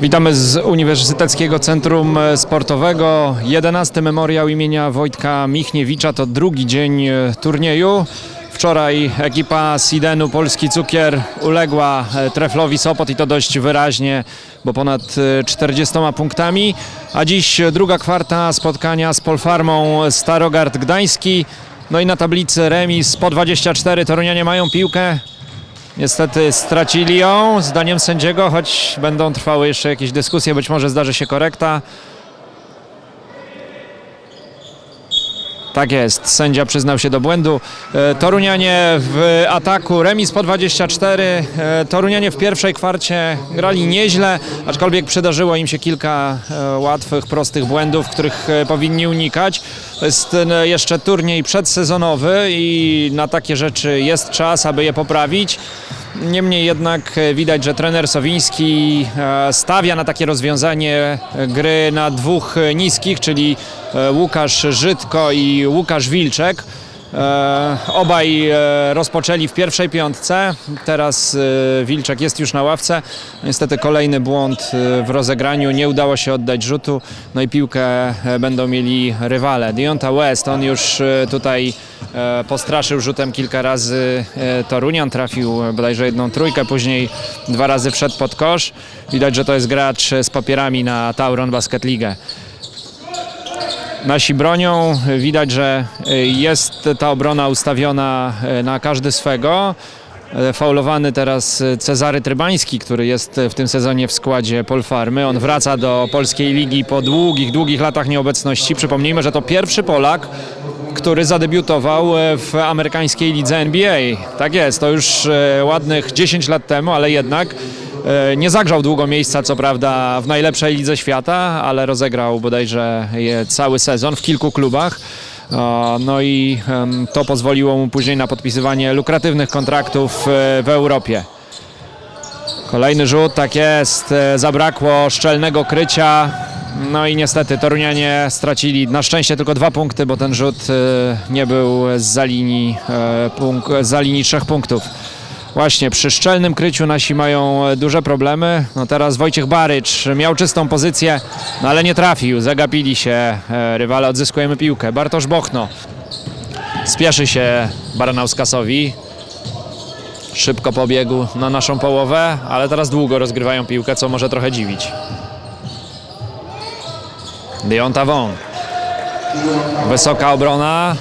Witamy z Uniwersyteckiego Centrum Sportowego. 11 memoriał imienia Wojtka Michniewicza to drugi dzień e, turnieju. Wczoraj ekipa Sidenu Polski Cukier uległa e, Treflowi Sopot i to dość wyraźnie, bo ponad e, 40 punktami. A dziś druga kwarta spotkania z Polfarmą Starogard Gdański. No i na tablicy remis po 24 Torunianie mają piłkę. Niestety stracili ją zdaniem sędziego, choć będą trwały jeszcze jakieś dyskusje, być może zdarzy się korekta. Tak jest, sędzia przyznał się do błędu. E, Torunianie w ataku, remis po 24. E, Torunianie w pierwszej kwarcie grali nieźle, aczkolwiek przydarzyło im się kilka e, łatwych, prostych błędów, których powinni unikać. Jest jeszcze turniej przedsezonowy i na takie rzeczy jest czas, aby je poprawić. Niemniej jednak e, widać, że trener Sowiński e, stawia na takie rozwiązanie e, gry na dwóch niskich, czyli Łukasz Żydko i Łukasz Wilczek. E, Obaj e, rozpoczęli w pierwszej piątce, teraz e, Wilczek jest już na ławce. Niestety kolejny błąd w rozegraniu, nie udało się oddać rzutu, no i piłkę będą mieli rywale. Deonta West, on już tutaj postraszył rzutem kilka razy Torunian, trafił bodajże jedną trójkę, później dwa razy wszedł pod kosz. Widać, że to jest gracz z papierami na Tauron Basket League. Nasi bronią, widać, że y, jest ta obrona ustawiona y, na każdy swego. Y, Faulowany teraz Cezary Trybański, który jest w tym sezonie w składzie Polfarmy. On wraca do polskiej ligi po długich, długich latach nieobecności. Przypomnijmy, że to pierwszy Polak, który zadebiutował y, w amerykańskiej lidze NBA. Tak jest, to już y, ładnych 10 lat temu, ale jednak E, Nie zagrzał długo miejsca, co prawda, w najlepszej lidze świata, ale rozegrał bodajże cały sezon w kilku klubach. O, No i to pozwoliło mu później na podpisywanie lukratywnych kontraktów e, w Europie. Kolejny rzut, tak jest, e, zabrakło szczelnego krycia. No i niestety Torunianie stracili na szczęście tylko dwa punkty, bo ten rzut e, nie był za linii, e, za linii trzech punktów. Właśnie, przy szczelnym kryciu nasi mają e, duże problemy. No teraz Wojciech Barycz miał czystą pozycję, no ale nie trafił. Zagapili się e, rywale, odzyskujemy piłkę. Bartosz Bochno. Spieszy się Baranauskasowi. Szybko pobiegł na naszą połowę, ale teraz długo rozgrywają piłkę, co może trochę dziwić. Deonta Wong. Wysoka obrona,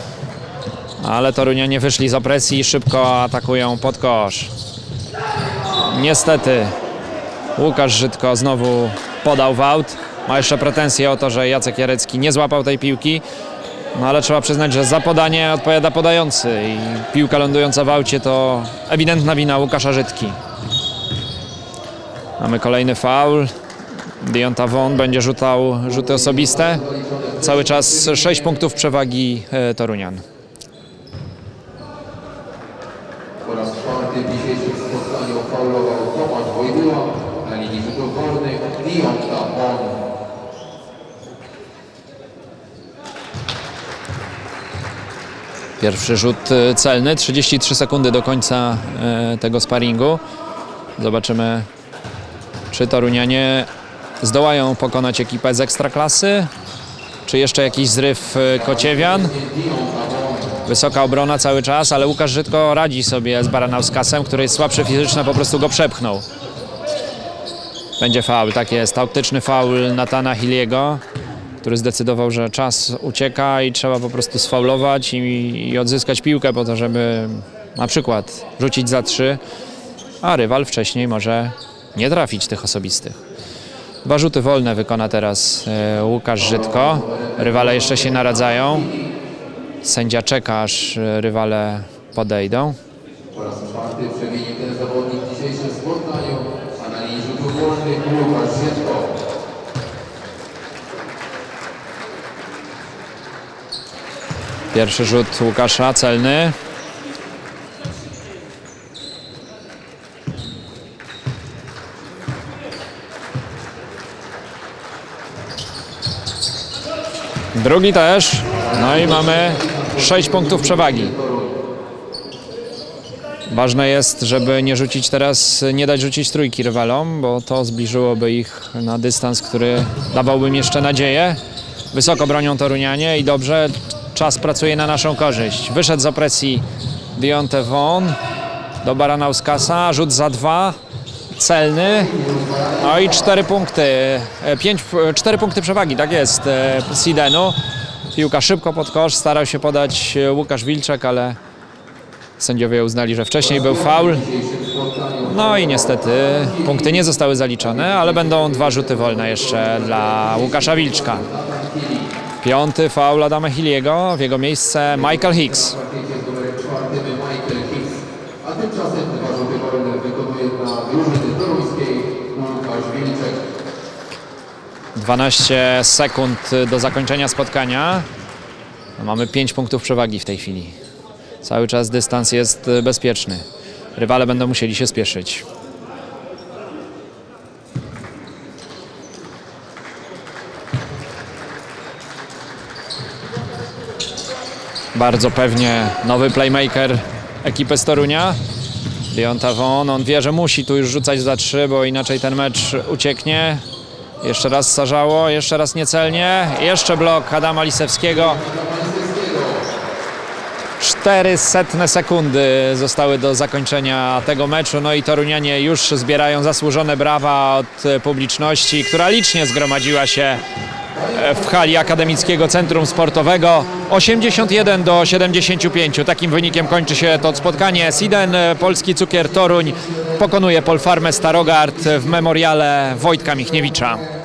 ale Torunianie wyszli z opresji i szybko atakują pod kosz. Niestety Łukasz Żydko znowu podał w aut. Ma jeszcze pretensje o to, że Jacek Jarecki nie złapał tej piłki. No ale trzeba przyznać, że za podanie odpowiada podający i piłka lądująca w aucie to ewidentna wina Łukasza Żydki. Mamy kolejny faul. Deonta Von będzie rzucał rzuty osobiste. Cały czas 6 punktów przewagi e, Torunian. W dzisiejszym spotkaniu faulował Tomasz Wojdyła na linii rzutów wolnych Dionta Bon. Pierwszy rzut e, celny, 33 sekundy do końca e, tego sparingu. Zobaczymy, czy Torunianie zdołają pokonać ekipę z Ekstraklasy, czy jeszcze jakiś zryw e, Kociewian. Wysoka obrona cały czas, ale Łukasz Żydko radzi sobie z Baranauskasem, który jest słabszy fizycznie, po prostu go przepchnął. Będzie faul, tak jest, taktyczny faul Natana Hiliego, który zdecydował, że czas ucieka i trzeba po prostu sfaulować i, i odzyskać piłkę po to, żeby na przykład rzucić za trzy, a rywal wcześniej może nie trafić tych osobistych. Dwa rzuty wolne wykona teraz e, Łukasz Żydko. Rywale jeszcze się naradzają. Sędzia czeka, aż e, rywale podejdą. Po raz czwarty przewinie ten zawodnik w dzisiejszym spotkaniu, a na linii rzutów wolnych Łukasz Żydko. Pierwszy rzut Łukasza, celny. Drugi też. No i mamy 6 punktów przewagi. Ważne jest, żeby nie rzucić teraz, nie dać rzucić trójki rywalom, bo to zbliżyłoby ich na dystans, który dawałby im jeszcze nadzieję. Wysoko bronią Torunianie i dobrze, czas pracuje na naszą korzyść. Wyszedł z opresji Dionte Von do Baranauskasa, rzut za dwa, celny. No i cztery punkty, e, pięć, e, cztery punkty przewagi, tak jest, e, Sidenu. Piłka szybko pod kosz, starał się podać e, Łukasz Wilczek, ale sędziowie uznali, że wcześniej był faul. No i niestety punkty nie zostały zaliczone, ale będą dwa rzuty wolne jeszcze dla Łukasza Wilczka. Piąty faul Adama Hiliego, w jego miejsce Michael Hicks. A tymczasem wykonuje Łukasz Wilczek. 12 sekund do zakończenia spotkania. Mamy 5 punktów przewagi w tej chwili. Cały czas dystans jest bezpieczny. Rywale będą musieli się spieszyć. Bardzo pewnie nowy playmaker ekipy z Torunia. Dionta Von, on wie, że musi tu już rzucać za trzy, bo inaczej ten mecz ucieknie. Jeszcze raz Sarzało, jeszcze raz niecelnie, jeszcze blok Adama Lisewskiego. 400 sekundy zostały do zakończenia tego meczu, no i Torunianie już zbierają zasłużone brawa od publiczności, która licznie zgromadziła się w hali Akademickiego Centrum Sportowego. 81 do 75. Takim wynikiem kończy się to spotkanie. Siden, e, Polski Cukier Toruń pokonuje Polfarmę Starogard w memoriale Wojtka Michniewicza.